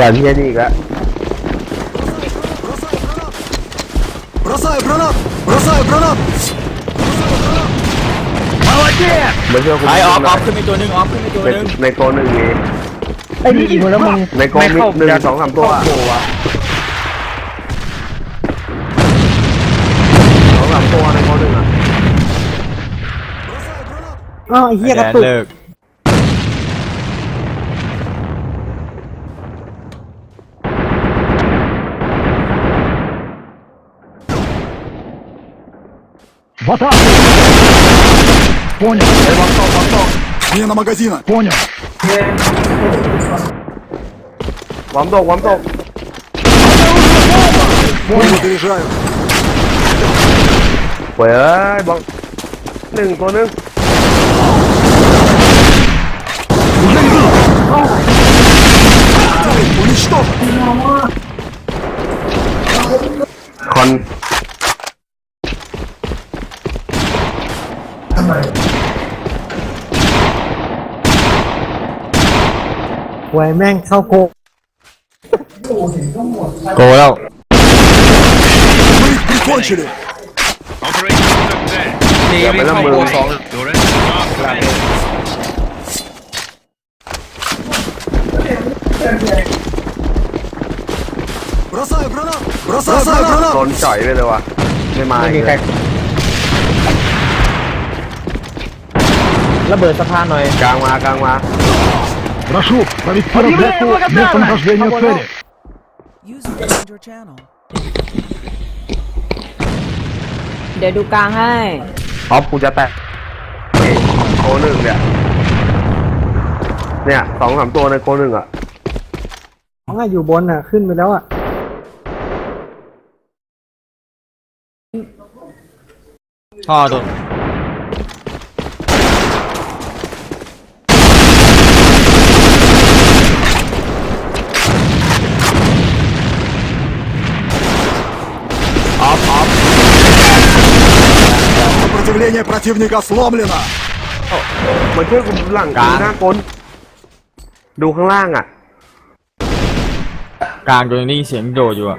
ด่านที่นี่อีกแล้ว Бросаю гранат! Бросаю гранат! มาช่วยคุณ ไอออฟ ห อ น่ อย ฟขึ้นไปตัวหนึงออฟขึ้นไปตัว ใน หนึง ในโกหนึ่งมี ไอ้นี่อีกคนแล้วมึง ในโกมีหนึ่งสองสามตัวสองสามตัวในโกหนึ่งอ่ะ อ้าวไอ้เหี้ยก แด ระ น ตุก เลิก В атаку! Понял. Эй, восток, Мне на магазина. Понял. Вандол, вандол. Понял, заряжаю. Ой, бал. Блин, коны. Уже иду. Уничтожь. Кон. หวยแม่งเข้าโกโกแล้ว Launching it. งเข้สองโดนจ่อยไปเลยวะไม่มาไม่รเลยระเบิดสะพานหน่อยกลางมากลางมา Прошу, провести разведку местонахождения цели. User joined your channel. เดี๋ยวดูกลางให้ ออฟกูจะแตะนี่โกหนึ่งเนี่ยเนี่ยสองสามตัวในโกหนึ่งอ่ะ ของอ่ะอยู่บนอ่ะ ขึ้นไปแล้วอ่ะ ท่อตัว Сопротивление противника сломлено! มาช่วยกูหลังกูหน้ากลดูข้างล่างอ่ะ กลางตัวนึงได้ยินเสียงโดดอยู่อะ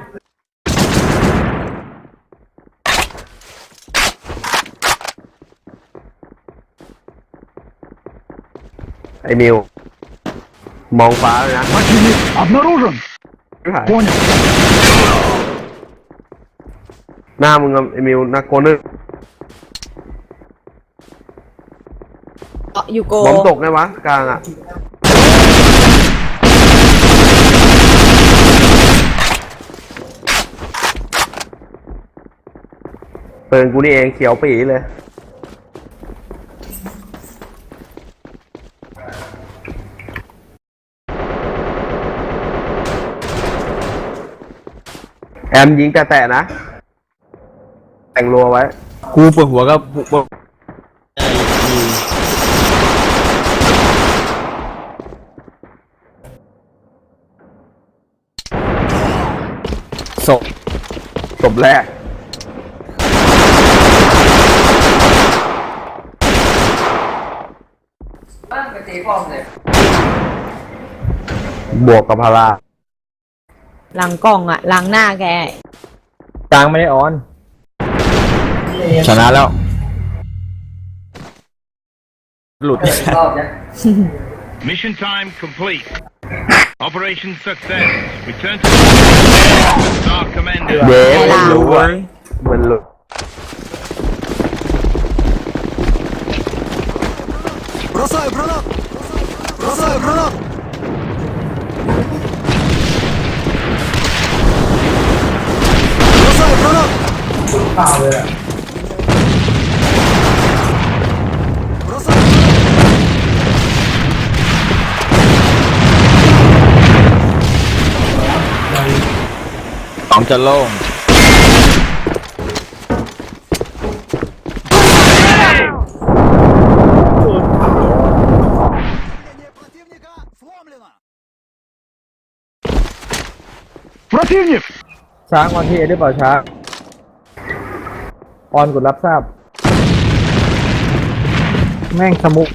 ไอ้มิว มองฟ้าเลยนะ Противник обнаружен! ไม่หาย Понял. หน้ามึงอะไอ้มิวหน้าโกหนึ่ง เอ่ออยู่โกบอมตกไงวะกลางอะเปิดกูนี่เองเขียวปีเลย แอมยิงแต่แตะๆนะ แต่งรัวไว้ กูปวดหัวก็ปวดศพ ศพแรกบวกกับพาราหลังกล่องอะหลังหน้าแก กลางไม่ได้ออน ชนะแล้ว หลุด Mission time complete. Operation success. Return to Star Commander. เย้ ไอ้ มัน ลาว รู้อ่ะมันรู้ Бросаю гранат! Бросаю гранат! Бросаю гранат! สองจะโล่ง Сопротивление противника сломлено! Противник! ช้างออนทีเอหรือเปล่าช้างออนกดรับทราบ แม่งสมุก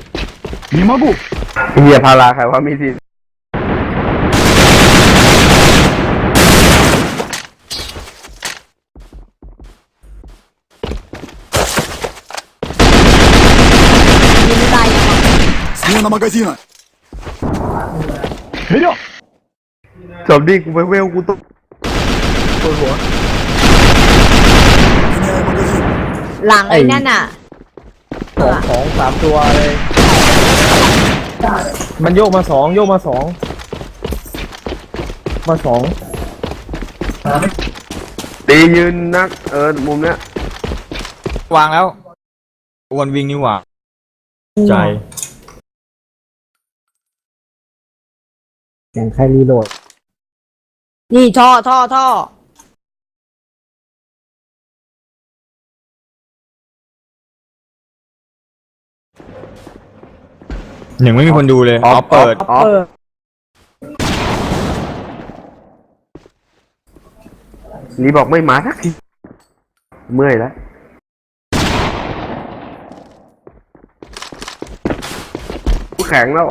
Не могу! เฮียพาราใครว่ามีที Замена магазина. Вперед! จบดิกูไปเวลกูต้องปวดหัว Меняю магазин. หลังไอ้นั่นน่ะ สองสองสามตัวเลย มันโยกมาสองโยกมาสอง มาสอง ตียืนนักเออมุมเนี้ยว างแล้วอ้วนวิ่งนี่หว่า ใจ แข่งใครรีโหลด นี่ท่อท่อท่อหนึ่งไม่มีคนดูเลยอ๋อเปิดออฟเออนี่บอกไม่มาสักทีเมื่อยแล้ว กูแข็งแล้ว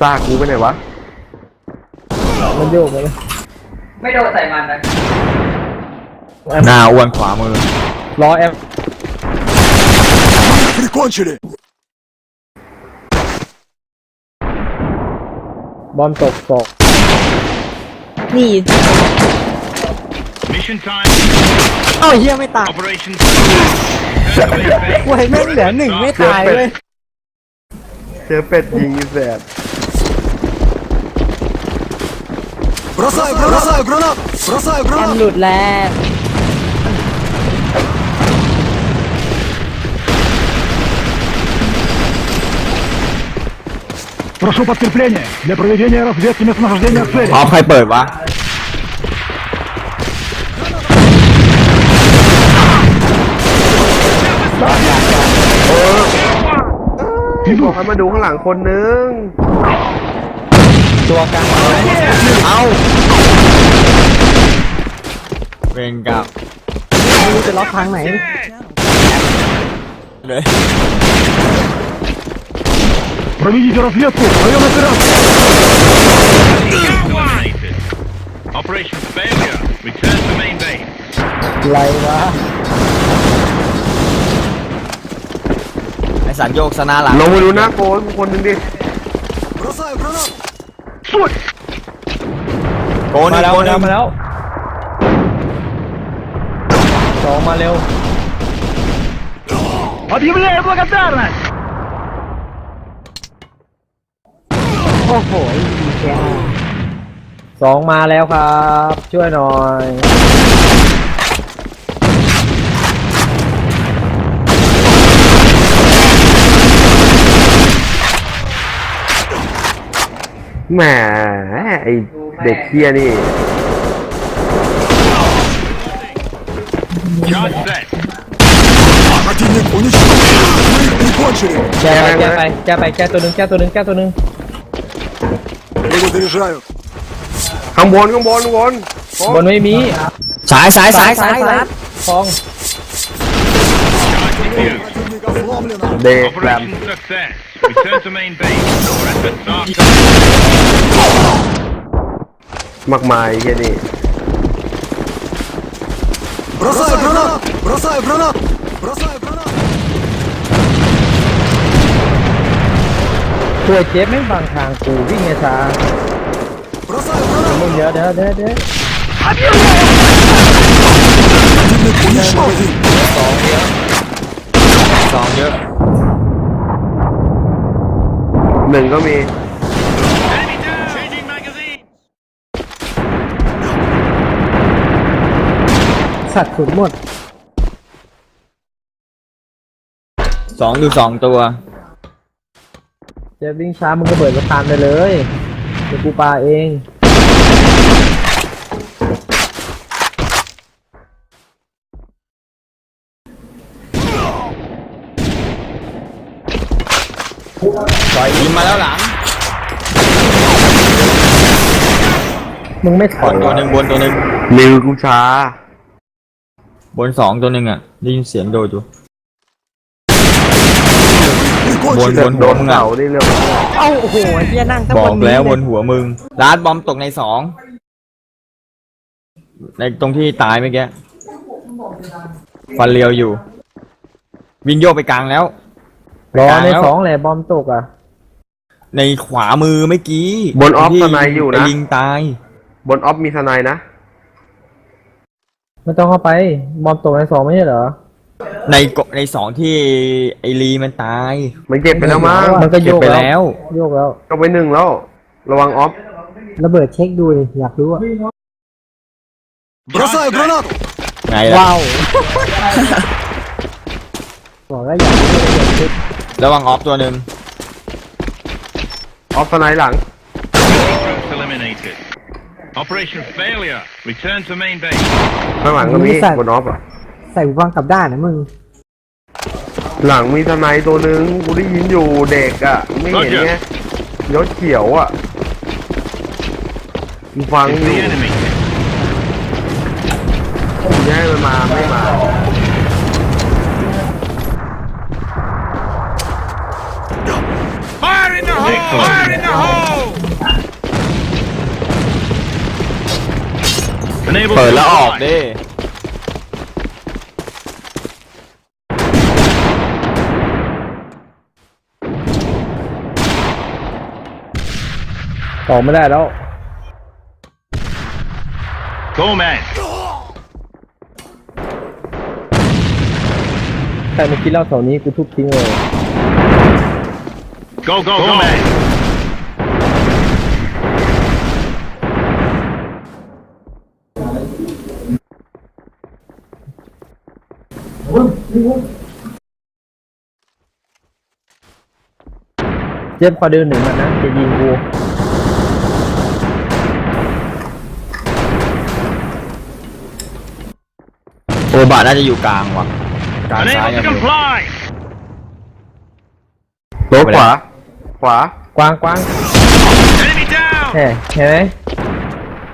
ซากกูไปไหนวะ มันโยกไปเลย หน้าอ้วนขวามือ รอแอม Прикончили. บอลตกตก นี่ Mission time. เอ้าเฮียไม่ตาย Operation success. Return to main base. เว้ยแม่งเหลือหนึ่งไม่ตายเลย เจอเป็ดยิงอีแสบ Бросаю гранату. Бросаю гранату. Бросаю แอม гранату. หลุดแล้ว Прошу подкрепление для проведения разведки местонахождения цели. อ๋อใครเปิดวะ บอกให้มาดูข้างหลังคนนึง ตัวกลางมาเลย เอาเวงกับ ไม่รู้จะล็อกทางไหน เลย Проведите разведку в район операции. Eliminated. Operation failure. Return to main base. ไรวะ ไอสันโยกสนาหลัง ลงมาดูหน้าโกนคนหนึงดิ Бросаю гранату. โกน มา อีก แล้ว โก มาน ห แล้ นึ่ ว ง มาแล้วสองมาเร็ว Объявляю благодарность! โอ้โหสองมาแล้วครับ ช่วยหน่อย แหมไอเด็กเคียนี่ Charge set. Противник уничтожен. Мы их прикончили. แก้ไปแก้ไปแก้ไปแก้ตัวหนึ่งแก้ตัวหนึ่งแก้ตัวหนึ่ง Перезаряжаю. ข้างบนข้างบนข้างบนโก บนไม่มี สายสายสายสาย รัดฟอง Противника сломлено. เด็กแบม Operation success. Return to main base. Your efforts are มากมายแค่นี้ Бросаю гранату. Бросаю гранату. Бросаю гранату. ตัวเจ็บไม่งบางทางกูวิ่งไงช้า Бросаю гранату. มึงเดี๋ยวเดี๋ยวเดี๋ยวเดี๋ยว Противник уничтожен. สองเย อะหนึ่งก็มี enemy down. Changing magazine. สัตว์สุดหมด สองดูสองตัว เจ็บวิ่งช้ามึงก็เบิดกระพานไปเลย เดี๋ยวกูปาเอง ปล่อยยิงมาแล้วหลังมึงไม่ถอยนตัวหนึ่งบนตัวหนึ่งมือกูช้า บนสองตัวหนึ่งอะได้ยินเสียงโดดอยู่บนบนโดนมึงอะเาได้เร็วเอ้าโอ้โหเฮียนั่งตั้บอนกนี้แล้วบนหัวมึงร้านบอมตกในสองในตรงที่ตายเมื่อกี้ฟันเรียวอยู่ วิ่งโยกไปกลางแล้ว รอ กลาง ใน แล้ว สองแหละบอมตกอ่ะ ในขวามือเมื่อกี้ บนออฟ ที่ สไนด์อยู่นะ ไลิงตาย บนออฟมีสไนด์นะ ไม่ต้องเข้าไป บอมตกในสองไม่ใช่เหรอ ในกในสองที่ไอลีมันตาย มันเก็บไปแล้วมั้ง มันก็โย เก็บ ก ไป แล้ แล้ว ว โยกแล้ว ก็ไปหนึ่งแล้ว ระวังออฟ ระเบิดเช็คดูดิอยากรู้อะ Бросаю гранату! ไงล่ะ ว้าวบอกแล้วอยากรู้ระเบิดเช็ค ระวังออฟตัวหนึ่งออฟสไนด์หลัง Troops eliminated. Operation failure. Return to main base. ข้างหลังก็มีบนออฟอะ ใส่หูฟังกลับด้านนะมึง หลังมีสไนด์ตัวหนึ่งกูได้ยินอยู่เด็กอะ ไม่เห็นไงยศเขียวอะกูฟัง It's อยู่ the enemy. แย่มันมาไม่มา Fire in the hole! Fire in the hole! Unable เปิด to แล้วออก reply. ดิ ต่อไม่ได้แล้ว Go man. ใครมาคิดเล่าแถวนี้กูทุบทิ้งเลย Go go go, man. เจ็บพอเดินหนึ่งมันนะจะยิงกูโอบาน่าจะอยู่กลางว่ะกลางซ้าย Unable ยัง to อยู่ comply. โลขวา ขวากวางกวาง Enemy down. แหมเห็นไหม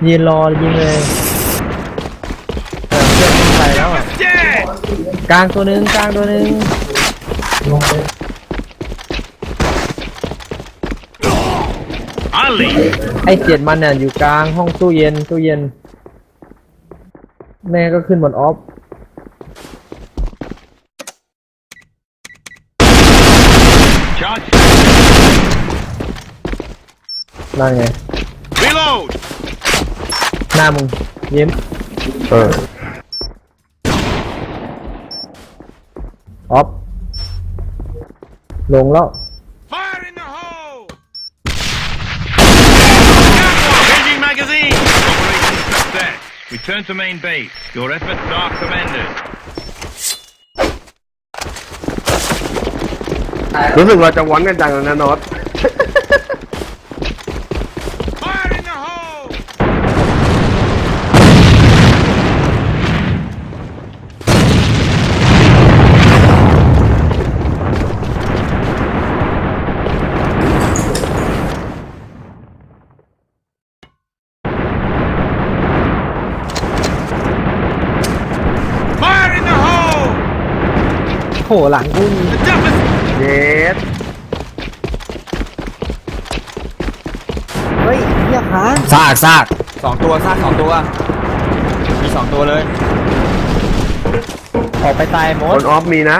ยืนรอยิงเลยเออเพื่อนยิงไปแล้วอะ Dead. กลางตัวหนึ่งกลางตัวหนึ่ง Ali. ไอเจ็ดมันเนี่ยอยู่กลางห้องตู้เย็นตู้เย็น แม่ก็ขึ้นบนออฟ Charge. นั่นไง Reload. หน้ามึงยิ้มเออออฟลงแล้ว Fire in the hole. Changing magazine. Operation success. Return to main base. Your efforts are commended. รู้สึกเราจะวอนกันจังเลยนะโนอต Fire in the hole. โหหลังกู The toughest เยสเฮ้ยเฮียค้างซากซากสองตัวซากสองตัว มีสองตัวเลยออกไปตายหมบดนออฟมีนะ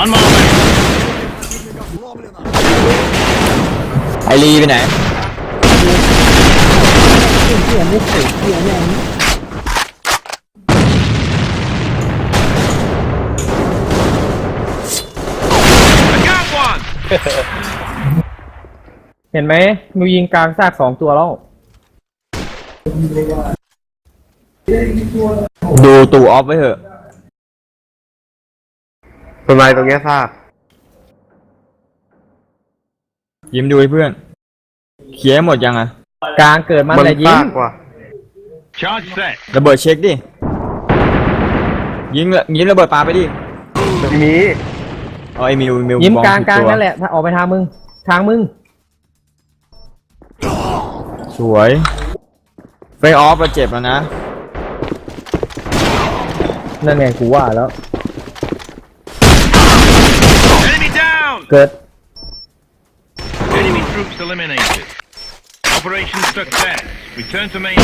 on my way. ไอรีไปไหน เฮียไม่เสียเฮียเนี่ย I got one. เห็นไหมมิวยิงกลางซากสองตัวแล้ว ดูตูออฟไว้เถอะสไนด์ตรงเนี้ยทราบยิ้มดูให้เพื่อนเคลียร์ให้หมดยังอะ กลางเกิดมันมันแต่ยิซางกว่ะ Charge set. ระเบิดเช็คดิ ยิงเลยยิงระเบิดปาไปดิไม่มีเอาไอมิวมิวยิ้มองกลางผิดกลางตัวนั่นแหละถ้าออกไปทางมึง ทางมึง สวยไฟออฟมาเจ็บแล้วนะ นั่นไงกูว่าแล้ว Enemy down. เกิด Enemy troops eliminated. Operation success. Return to main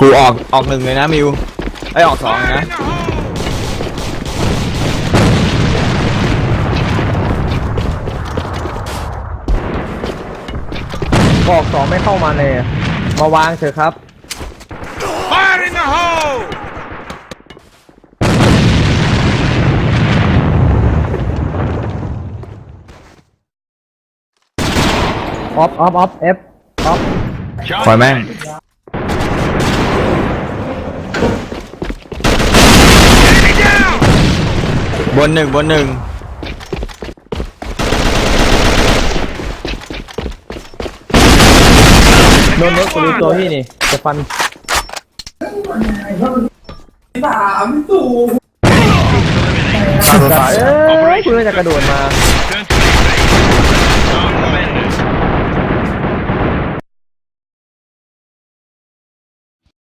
กูออกออกหนึ่งเลยนะมิวไอยออกสองเลยนะ บอกสองไม่เข้ามาเลย มาวางเถอะครับ Fire in the hole! ออฟออฟออฟเอฟออฟปล่อย Charge แม่งบนหนึ่งบนหนึ่งโดนเล็กกูรู้ตัวพี่นี่จะฟันฆ่าตัวตายเอ้ยกูเลยจะกระโดดมา Return